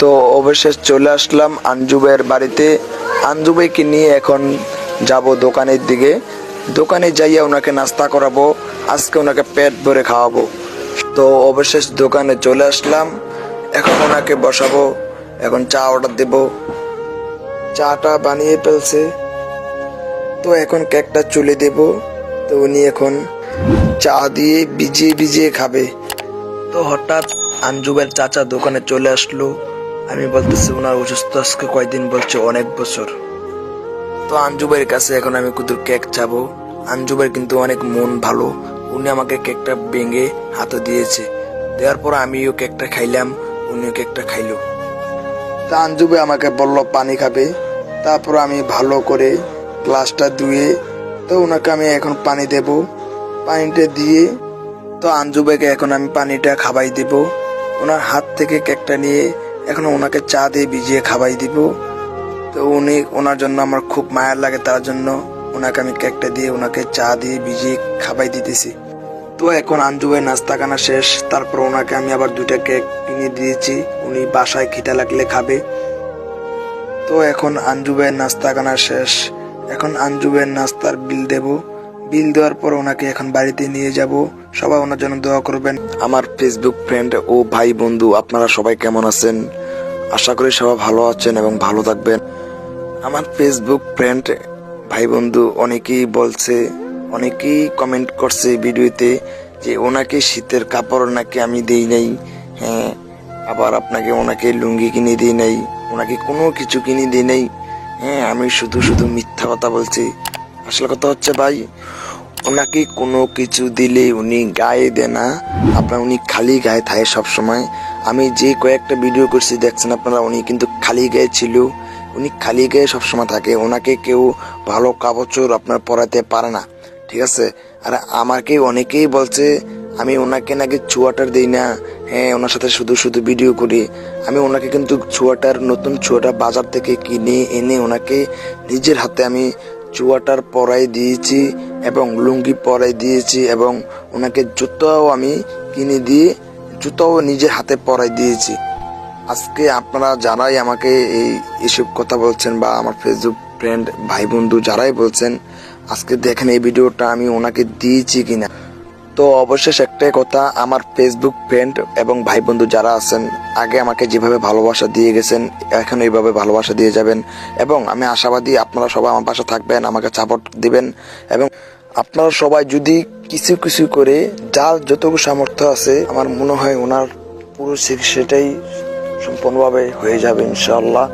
তো অবশেষ চলে আসলাম আঞ্জুবের বাড়িতে। আঞ্জুবাইকে নিয়ে এখন যাব দোকানের দিকে। দোকানে যাইয়া ওনাকে নাস্তা করাবো, আজকে ওনাকে পেট ভরে খাওয়াবো। তো অবশেষ দোকানে চলে আসলাম, এখন ওনাকে বসাবো, এখন চা অর্ডার দেব। চাটা বানিয়ে ফেলছে। তো এখন কেকটা চলে দেব, তো উনি এখন চা দিয়ে ভিজিয়ে ভিজিয়ে খাবে। তো হঠাৎ আঞ্জুবের চাচা দোকানে চলে আসলো। আমি বলতেছি ওনার অসুস্থ আজকে কয়দিন বলছে? অনেক বছর। তো আঞ্জুবের কাছে এখন আমি কুতুর কেক চাবো। আঞ্জুবের কিন্তু অনেক মন ভালো। উনি আমাকে কেকটা ভেঙে হাতে দিয়েছে। দেওয়ার পর আমিও কেকটা খাইলাম, উনিও কেকটা খাইলো। তা আঞ্জুবে আমাকে বলল, পানি খাবে। তারপর আমি ভালো করে গ্লাসটা ধুয়ে, তো ওনাকে আমি এখন পানি দেব। পানিটা দিয়ে, তো আঞ্জুবেকে এখন আমি পানিটা খাবাই দিব। ওনার হাত থেকে কেকটা নিয়ে এখন ওনাকে চা দিয়ে ভিজিয়ে খাবাই দিব। তো উনি, ওনার জন্য আমার খুব মায়ার লাগে তার জন্য। ওনাকে আমি কেকটা দিয়ে ওনাকে চা দিয়ে ভিজিয়ে খাবাই দিতেছি। তো এখন আঞ্জুবের নাস্তা কানা শেষ। তারপর ওনাকে আমি আবার দুইটা কেক কিনে দিয়েছি। উনি বাসায় খিটা লাগলে খাবে। তো এখন আঞ্জুবের নাস্তা কানা শেষ। এখন আঞ্জুবের নাস্তার বিল দেব। বিল দেওয়ার পর ওনাকে এখন বাড়িতে নিয়ে যাব। সবাই ওনার জন্য দোয়া করবেন। আমার ফেসবুক ফ্রেন্ড ও ভাই বন্ধু, আপনারা সবাই কেমন আছেন? আশা করি সবাই ভালো আছেন এবং ভালো থাকবেন। আমার ফেসবুক ফ্রেন্ড ভাই বন্ধু অনেকেই বলছে, অনেকেই কমেন্ট করছে ভিডিওতে যে ওনাকে শীতের কাপড় নাকি আমি দেই নাই হ্যাঁ আবার আপনাকে ওনাকে লুঙ্গি কিনে দিই নাই, ওনাকে কোনো কিছু কিনে দিই নাই হ্যাঁ আমি শুধু শুধু মিথ্যা কথা বলছি। আসল কথা হচ্ছে ভাই ওনাকে কোনো কিছু দিলে উনি গায়ে দেয় না। আপনার উনি খালি গায়ে থাকে সব সময় আমি যে কয়েকটা ভিডিও করছি, দেখছেন আপনারা, উনি কিন্তু খালি গায়ে ছিল। উনি খালি গায়ে সবসময় থাকে। ওনাকে কেউ ভালো কাপড় আপনার পরাতে পারে না। ঠিক আছে? আর আমাকে অনেকেই বলছে, আমি ওনাকে নাকি চুয়াটার দিই না। হ্যাঁ ওনার সাথে শুধু শুধু ভিডিও করি। আমি ওনাকে কিন্তু চুয়াটার, নতুন চুয়াটার বাজার থেকে কিনে এনে ওনাকে নিজের হাতে আমি চুয়াটার পরাই দিয়েছি এবং লুঙ্গি পরাই দিয়েছি এবং ওনাকে জুতোও আমি কিনে দিয়ে জুতোও নিজে হাতে পরাই দিয়েছি। আজকে আপনারা যারাই আমাকে এই এসব কথা বলছেন বা আমার ফেসবুক ফ্রেন্ড ভাই বন্ধু যারাই বলছেন, আজকে দেখেন এই ভিডিওটা আমি ওনাকে দিয়েছি কিনা। তো অবশেষ একটাই কথা, আমার ফেসবুক ফ্রেন্ড এবং ভাই বন্ধু যারা আছেন, আগে আমাকে যেভাবে ভালোবাসা দিয়ে গেছেন, এখন এইভাবে ভালোবাসা দিয়ে যাবেন এবং আমি আশাবাদী আপনারা সবাই আমার পাশে থাকবেন, আমাকে সাপোর্ট দিবেন এবং আপনারা সবাই যদি কিছু কিছু করে, যার যতটুকু সামর্থ্য আছে, আমার মনে হয় ওনার পুরো সেটাই সম্পূর্ণভাবে হয়ে যাবে ইনশাল্লাহ